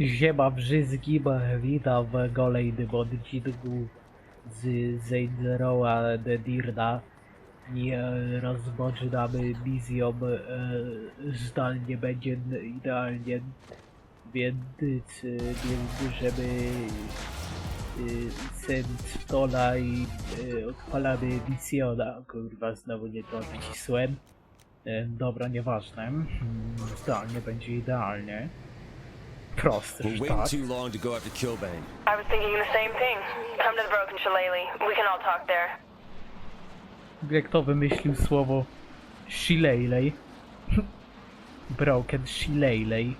Ziema brzyzgi, witam w kolejnym odcinku z The Dirna. I rozpoczynamy misją e, zdalnie będzie idealnie więc, e, więc żeby Senstola i e, odpalamy misjona kurwa znowu nie to wcisłem e, dobra nieważne. Mm, zdalnie będzie idealnie We're waiting tak too long to go after Killbane. I was thinking the same thing. Come to the Broken Shillelagh. We can all talk there. Jak to wymyślił słowo Shillelagh? Broken Shillelagh.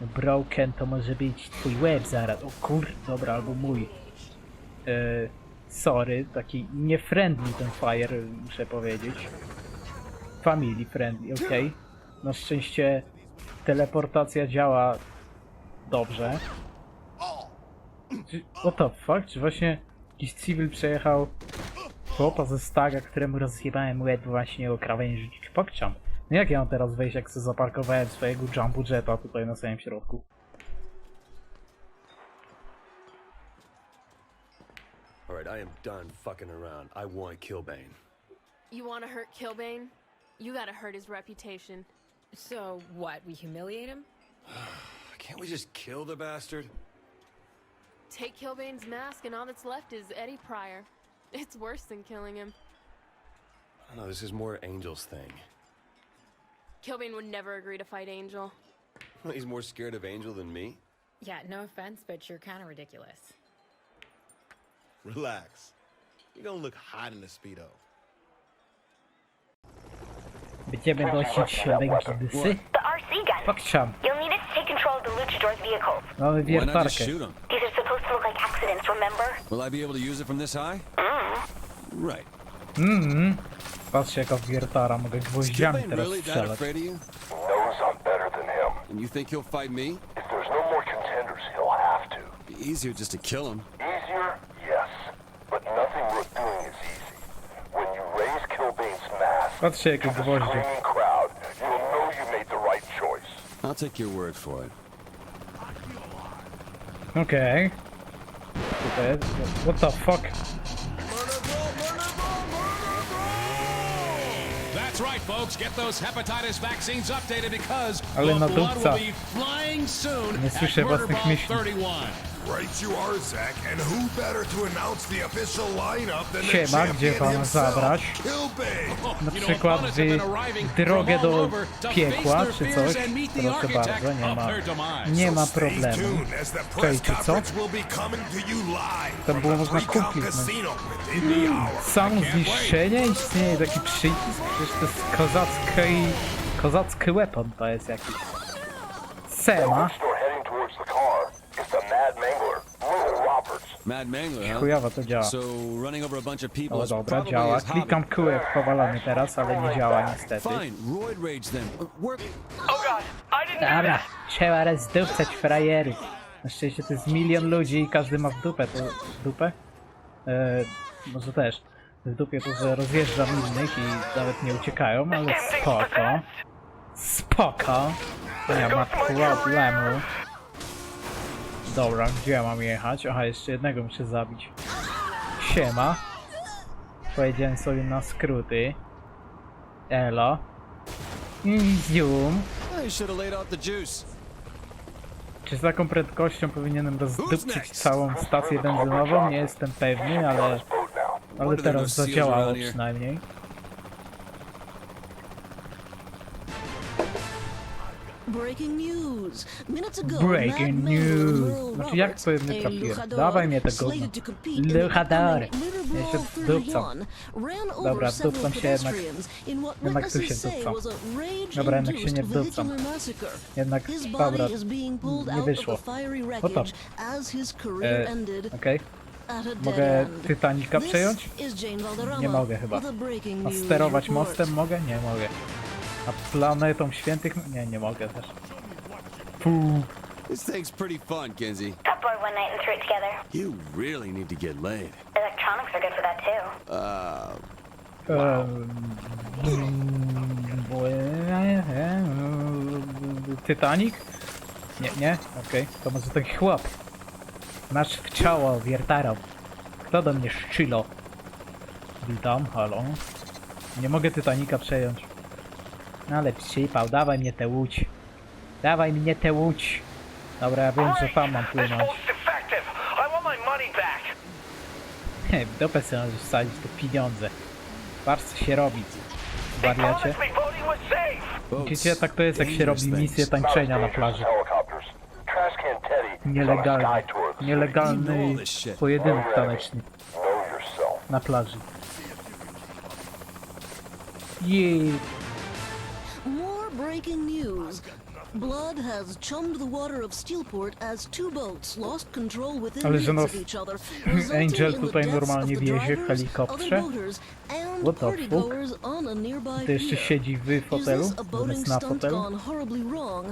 Broken to może być twój łeb zaraz. O kur... Dobra, albo mój. E, sorry, taki niefriendly ten fire, muszę powiedzieć. Family friendly, okej. Na szczęście teleportacja działa dobrze. Czy- What the fuck? Czy właśnie jakiś civil przejechał chłopa ze staga, któremu rozjebałem łeb właśnie o krawędzi pokczam. No jak ja mam teraz wejść, jak sobie zaparkowałem swojego jumbo jeta tutaj na samym środku? Alright, I am done fucking around. I want Killbane. You want to hurt Kilbane? You gotta hurt his reputation. So what? We humiliate him? Can't we just kill the bastard? Take Kilbane's mask, and all that's left is Eddie Pryor. It's worse than killing him. I don't know, this is more Angel's thing. Kilbane would never agree to fight Angel. He's more scared of Angel than me? Yeah, no offense, but you're kind of ridiculous. Relax. You're gonna look hot in the Speedo. Będziemy nosić legidysy? The RC gun. Pokczam. You'll need it to take control of the luchador's vehicles. Mamy Why not just wiertarkę. shoot him? These are supposed to look like accidents, remember? Will I be able to use it from this high? Mm-hmm. Right. Mmm. Patrzcie jaka wiertara, mogę Is gwoździami Killbane teraz really that strzelać. afraid of you? knows I'm better than him. And you think he'll fight me? If there's no more contenders, he'll have to. Be easier just to kill him. Easier? Yes. But nothing worth doing is easy. When you raise Kilbane's mask Patrzcie jakie to the gwoździe. screaming crowd, you'll know you made the right choice. I'll take your word for it. Okej. Co to jest? What the fuck? That's right, folks. Get those hepatitis vaccines updated because Ale the blood will be flying soon Nie at słyszę własnych Murderball myśli. 31. Right you are, Zach. And who better to announce the official lineup than the Siema, gdzie champion pana himself, zabrać? Killbane. Na przykład arriving drogę do piekła czy coś, proszę bardzo, nie ma, nie ma Stay problemu. tuned as the press co? conference will be coming to you live To from było the można kupić, no. Casino within the hour. Samo zniszczenie? Istnieje taki przycisk? Przecież to jest kozacki... Kozacki weapon to jest jakiś. Sema. Store heading towards the car is the Mad Mangler, Little Roberts. Mad Mangler, huh? Chujowo to działa. So running over a bunch of people O is dobra, probably działa. his hobby. Klikam kółek powalony teraz, ale nie działa niestety. Fine, roid rage then. Uh, Work. Oh god, I didn't Dobra, trzeba rozdupcać frajerów. Na szczęście to jest milion ludzi i każdy ma w dupę to... w dupę? E, może też. W dupie to, że rozjeżdżam innych i nawet nie uciekają, ale spoko. Spoko. Nie ma problemu. Dobra, gdzie ja mam jechać? Aha, jeszcze jednego muszę zabić. Siema. Pojedziemy sobie na skróty. Elo. Zoom. Czy z taką prędkością powinienem rozdupczyć całą stację benzynową? Nie jestem pewny, ale, ale teraz zadziałało przynajmniej. Breaking news. Minutes ago, Breaking news. Znaczy jak to nie trafiłem? Dawaj mnie te gówno. slated to compete in the Luchador. Ja się Brawl wdupcam. 31, ran over Dobra, wdupcam się jednak- jednak tu się a Dobra, jednak się nie massacre. Jednak, dobra, nie wyszło. career E, Okej. dead Mogę. Titanica przejąć? Nie mogę chyba. a sterować mostem mogę? Nie mogę. A planetą świętych? Nie, nie mogę też. Puh. This thing's pretty fun, Kenzie. Top boy one night and threw it together. You really need to get laid. Electronics are good for that too. Uh, Em, bo- Titanic? Nie, nie? Okej. To może taki chłop. Masz w ciało wiertarą. Kto do mnie szczylo? Witam, halo. Nie mogę Titanika przejąć. No ale przypał, dawaj mnie tę łódź. Dawaj mnie tę łódź. Dobra, ja wiem, że tam mam płynąć. defective. I want my money back. He, w sobie możesz wsadzić te pieniądze. Patrz co się robi. Wariacie. Widzicie, tak to jest jak się robi misję tańczenia na plaży. Nielegalny, nielegalny pojedynek taneczny na plaży. Jej, breaking news. Blood has chummed the water of Steelport as two boats lost control within Ale że minutes of each other, resulting Angel in the tutaj deaths normalnie the wiezie w drivers, helikopterze? other boaters, and What the fuck? partygoers on a nearby to jeszcze pier. siedzi w Is fotelu, this a boating zamiast na stunt fotelu. gone horribly wrong?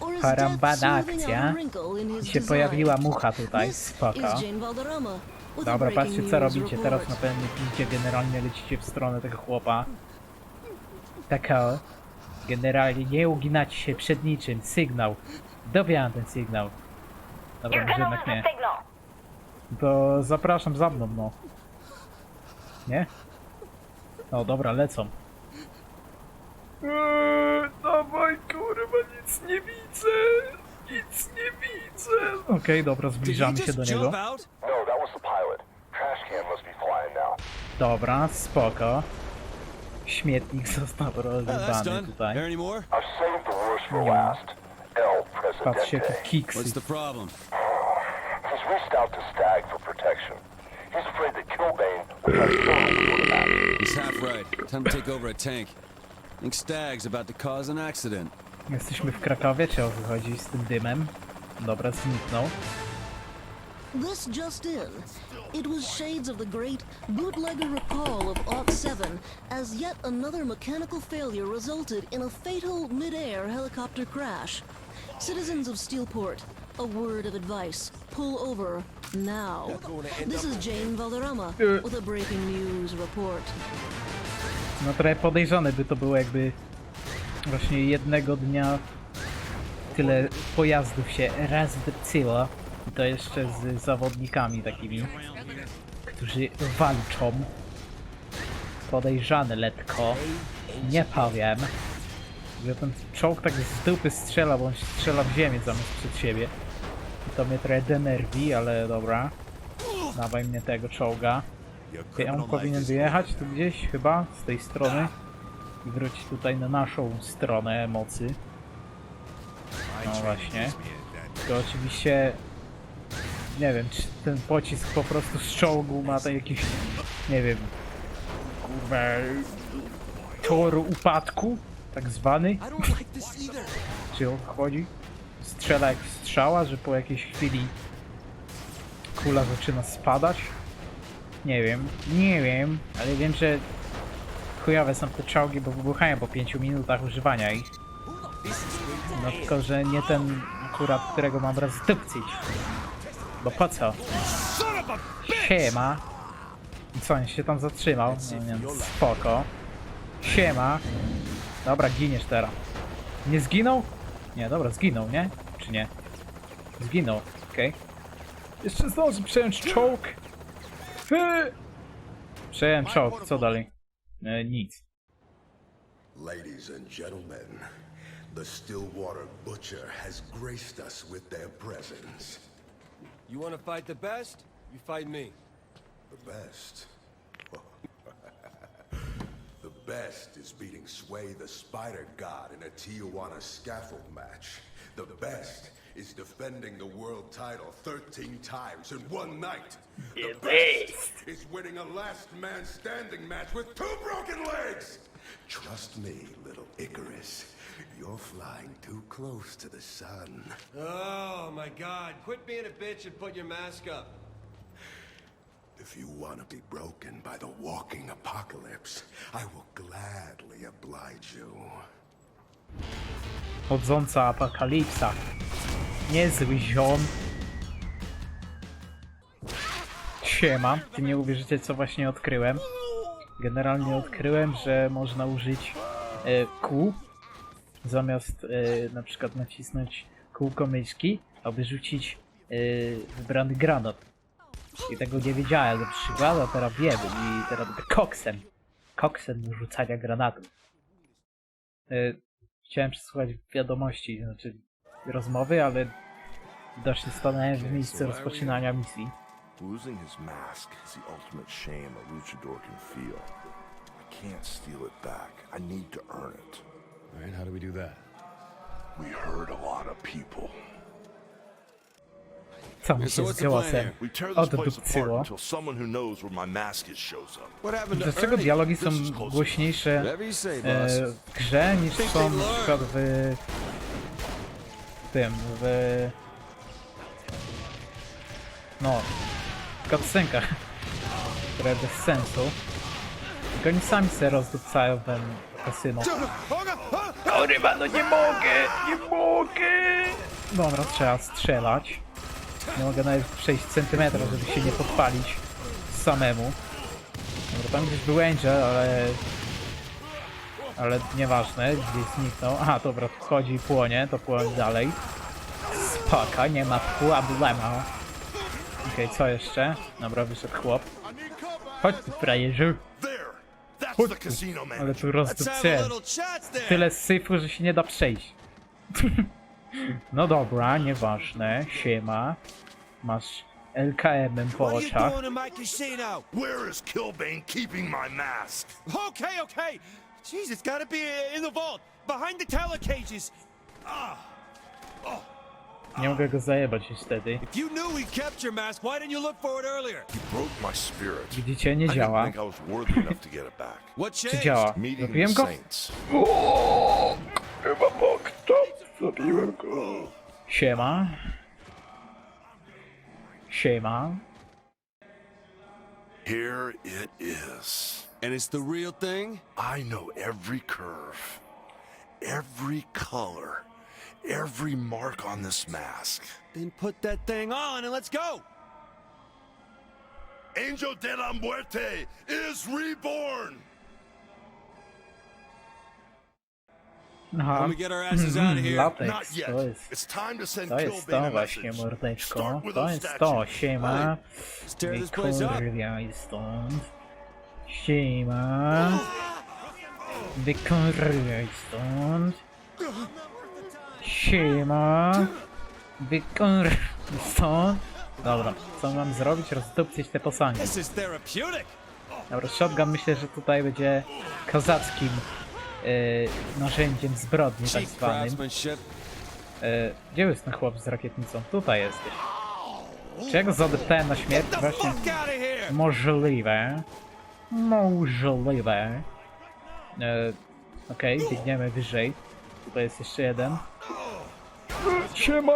Or is Parambana death smoothing out a akcja. wrinkle in I his się design? pojawiła mucha tutaj, This spoko. is Jane Valderrama with a Dobra, breaking patrzcie co news robicie teraz report. na pewno picie, generalnie lecicie w stronę tego chłopa. Taka Generalnie nie uginacie się przed niczym. Sygnał. Dobieram ten sygnał. Dobra, może jednak nie. signal. To zapraszam za mną, no. Nie? No dobra, lecą. Eee, dawaj, kurwa, nic nie widzę. Nic nie widzę. Okej, dobra, zbliżamy się do niego. No, that was the pilot. Trash can must be flying now. Dobra, spoko. Śmietnik został rozrywany tutaj. any more? I've saved the worst for last. El Patrzcie, jakie kiksy. problem? He's reached out to Stag for protection. He's afraid that Killbane will have stolen the. He's half right. Time to take over a tank. think Stag's about to cause an accident. Jesteśmy w Krakowie, czy o co chodzi z tym dymem? Dobra, zniknął. This just in. It was shades of the great bootlegger recall of Aught 7 as yet another mechanical failure resulted in a fatal mid-air helicopter crash. Citizens of Steelport, a word of advice. Pull over now. This is Jane Valderrama with a breaking news report. No trochę podejrzane by to było jakby właśnie jednego dnia tyle pojazdów się raz wypcyło i to jeszcze z zawodnikami takimi, którzy walczą. Podejrzane letko. Nie powiem. Że ten czołg tak z dupy strzela, bo on strzela w ziemię zamiast przed siebie. I to mnie trochę denerwi, ale dobra. Dawaj mnie tego czołga. Okej, on powinien wyjechać tu gdzieś chyba z tej strony i wrócić tutaj na naszą stronę mocy. No właśnie. To oczywiście nie wiem, czy ten pocisk po prostu z czołgu ma to jakiś nie wiem kurwa tor upadku tak zwany. Czy o to chodzi? Strzela jak strzała, że po jakiejś chwili kula zaczyna spadać. Nie wiem, nie wiem, ale wiem, że chujowe są te czołgi, bo wybuchają po 5 minutach używania ich. No tylko, że nie ten akurat, którego mam rozdupcić. Bo po co? Siema. I co, on się tam zatrzymał? No nie, wiem, spoko. Siema. Dobra, giniesz teraz. Nie zginął? Nie, dobra, zginął, nie? Czy nie? Zginął, okej. Jeszcze zdąży przejąć czołg. Hy! Przejąłem czołg, co dalej? E, nic. Ladies and gentlemen, the Stillwater Butcher has graced us with their presence. You want to fight the best? You fight me. The best. the best is beating Sway the Spider God in a Tijuana scaffold match. The best is defending the world title 13 times in one night. The best is winning a last man standing match with two broken legs. Trust me, little Icarus. You're flying too close to the sun. Oh my god. Quit being a bitch and put your mask up. If you want to be broken by the walking apocalypse, I will gladly oblige you. Chodząca apokalipsa. Niezły ziom. Siema. Ty nie uwierzycie, co właśnie odkryłem. Generalnie odkryłem, że można użyć e, Q zamiast e, na przykład nacisnąć kółko myszki, aby rzucić yy, wybrany granat. I tego nie wiedziałem na przykład, a teraz wiem i teraz będę koksem. Koksem rzucania granatów. Yy, chciałem przesłuchać wiadomości, znaczy rozmowy, ale widocznie stanąłem w miejscu rozpoczynania misji. Losing his mask is the ultimate shame a luchador can feel. I can't steal it back. I need to earn it. All right, how do we do that? We hurt a lot of people. Co mi So się what's z the plan here? We tear oh, this place apart oddupcyło? until someone who knows where my mask is shows up. What happened to Dlaczego Ernie? dialogi są This is close głośniejsze Whatever you say, e, boss. w grze niż są na przykład w w tym, w no w cutscenkach, które bez sensu tylko oni sami sobie rozdupcają ten kasyno Kurwa, no nie mogę, nie mogę Dobra, trzeba strzelać nie mogę nawet przejść centymetra, żeby się nie podpalić samemu Dobra, tam gdzieś był Angel, ale... Ale nieważne, gdzieś zniknął. Aha, dobra, wchodzi i płonie, to płonie dalej. Spoko, nie ma problemu. Okej, co jeszcze? Dobra, wyszedł chłop. Chodź tu, frajerzu. Chodź tu. Ale tu rozdupcyłem. Tyle syfu, że się nie da przejść. no dobra, nieważne. Siema. Masz LKM-em po oczach. Where is Killbane keeping my mask? Okay, okay. Jeez, it's gotta be in the vault, behind the teller cages. Nie mogę go zajebać niestety. If you knew we kept your mask, why didn't you look for it earlier? He broke my spirit. Widzicie, nie I didn't działa. think I was worthy enough to get it back. What Czy changed? działa? Meeting Zabiłem the go? saints. Siema. Siema. Here it is. And it's the real thing? I know every curve, every color, every mark on this mask. Then put that thing on and let's go. Angel de la Muerte is reborn! Aha. When we get our asses out of here. Latex, Not yet. to jest, It's time to send to jest to Killbane a właśnie message. mordeczko. Start with To those jest to, statues. siema. Let's tear this place up. Wykurwiaj stąd. Siema. Wykurwiaj stąd. Siema. Wykurwiaj stąd. Dobra, co mam zrobić? Rozdupcyć te posągi. Dobra, shotgun myślę, że tutaj będzie kozackim yy, narzędziem zbrodni tak zwanym. Yy, gdzie jest ten chłop z rakietnicą? Tutaj jesteś. Czy ja go zadeptałem na śmierć? Właśnie możliwe. Możliwe. Yy, Okej, biegniemy wyżej. Tutaj jest jeszcze jeden. Siema!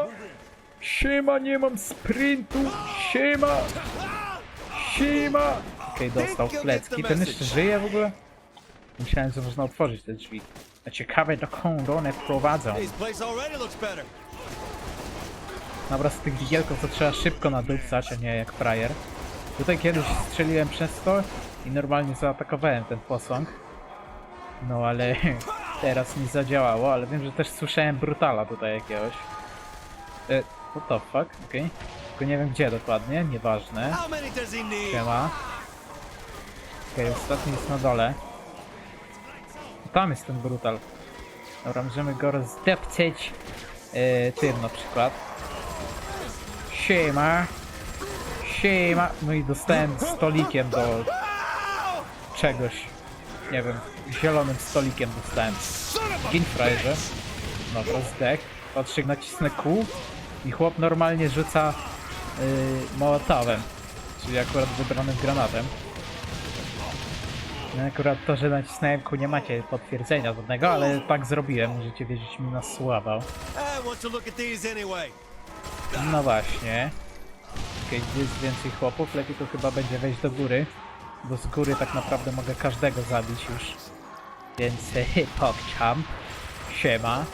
Siema, nie mam sprintu! Siema! Siema! Okej, dostał w plecki. Ten jeszcze żyje w ogóle? Myślałem, że można otworzyć te drzwi. A ciekawe dokąd one prowadzą. Dobra, z tych wigielków to trzeba szybko nadupcać, a nie jak frajer. Tutaj kiedyś strzeliłem przez to i normalnie zaatakowałem ten posąg. No ale teraz nie zadziałało, ale wiem, że też słyszałem brutala tutaj jakiegoś. E, what the fuck? Okej. Tylko nie wiem gdzie dokładnie, nieważne. Siema. Okej, ostatni jest na dole. Tam jest ten brutal. Dobra, możemy go rozdepceć e, tym na przykład. Siema. Siema. No i dostałem stolikiem do czegoś. Nie wiem, zielonym stolikiem dostałem. Gin frajerze. Dobra, zdech. Patrzę, nacisnę kół i chłop normalnie rzuca yy, mołotowem. Czyli akurat wybranym granatem. No akurat to, że nacisnąłem kół nie macie potwierdzenia żadnego, ale tak zrobiłem, możecie wierzyć mi na sławę. No właśnie. Okej, gdzie jest więcej chłopów, lepiej to chyba będzie wejść do góry. Bo z góry tak naprawdę mogę każdego zabić już. Więc pokczam. Siema.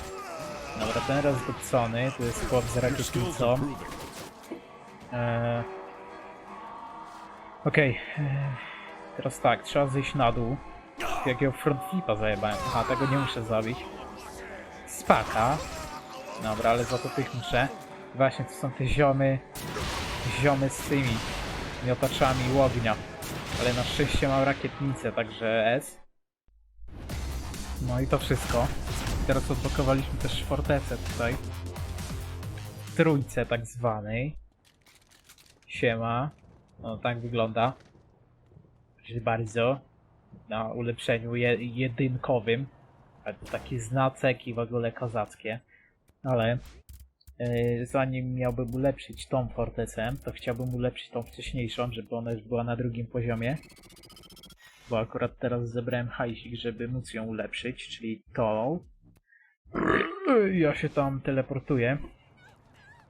Dobra, ten rozdupcony, tu jest chłop z rakietnicą. Eee... Okej. eee, Teraz tak, trzeba zejść na dół. Jakiego front flipa zajebałem. Aha, tego nie muszę zabić. Spaka. Dobra, ale za to tych muszę. Właśnie, to są te ziomy, ziomy z tymi miotaczami ognia. Ale na szczęście mam rakietnicę, także S. No i to wszystko. Teraz odblokowaliśmy też fortecę tutaj. Trójce tak zwanej. Siema. No tak wygląda. Proszę bardzo. Na ulepszeniu je jedynkowym. A to takie znacek i w ogóle kozackie. Ale yy, zanim miałbym ulepszyć tą fortecę, to chciałbym ulepszyć tą wcześniejszą, żeby ona już była na drugim poziomie. Bo akurat teraz zebrałem hajsik, żeby móc ją ulepszyć, czyli tą. Ja się tam teleportuję.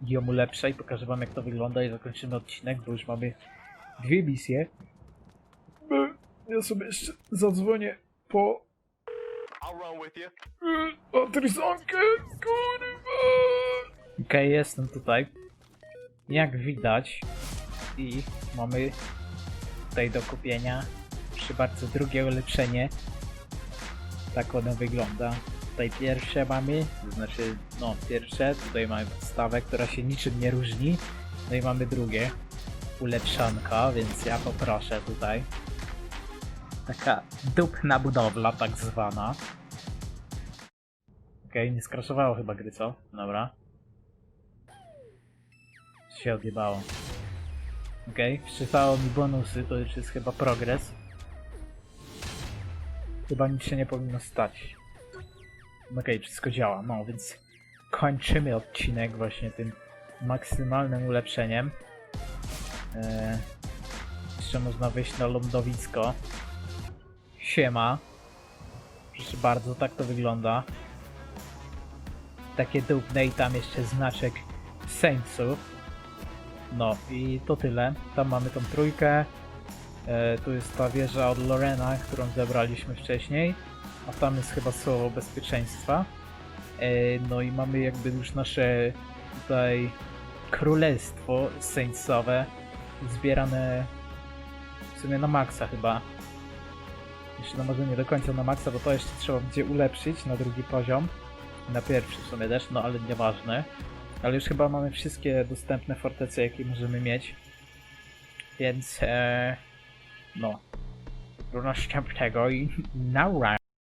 I ją ulepszę i pokażę wam jak to wygląda i zakończymy odcinek, bo już mamy dwie misje. Ja sobie jeszcze zadzwonię po Patrysankę, kurwa! Okej, jestem tutaj. Jak widać i mamy tutaj do kupienia proszę bardzo drugie ulepszenie. Tak ono wygląda. Tutaj pierwsze mamy, to znaczy no pierwsze, tutaj mamy podstawę, która się niczym nie różni. No i mamy drugie ulepszanka, więc ja poproszę tutaj. Taka dupna budowla tak zwana. Okej, nie skraszowało chyba gry, co? Dobra. Się odjebało. Okej, wczytało mi bonusy, to już jest chyba progres. Chyba nic się nie powinno stać. Okej, wszystko działa, no więc kończymy odcinek właśnie tym maksymalnym ulepszeniem. Eee, jeszcze można wyjść na lądowisko. Siema. Proszę bardzo, tak to wygląda. Takie dupne i tam jeszcze znaczek Saintsów. No i to tyle. Tam mamy tą trójkę. E, tu jest ta wieża od Lorena, którą zebraliśmy wcześniej. A tam jest chyba słowo bezpieczeństwa. E, no i mamy jakby już nasze tutaj królestwo Saintsowe zbierane w sumie na maksa chyba. Jeszcze no może nie do końca na maksa, bo to jeszcze trzeba będzie ulepszyć na drugi poziom. Na pierwszy w sumie też, no ale nieważne. Ale już chyba mamy wszystkie dostępne fortece, jakie możemy mieć. Więc e, no. Do następnego i na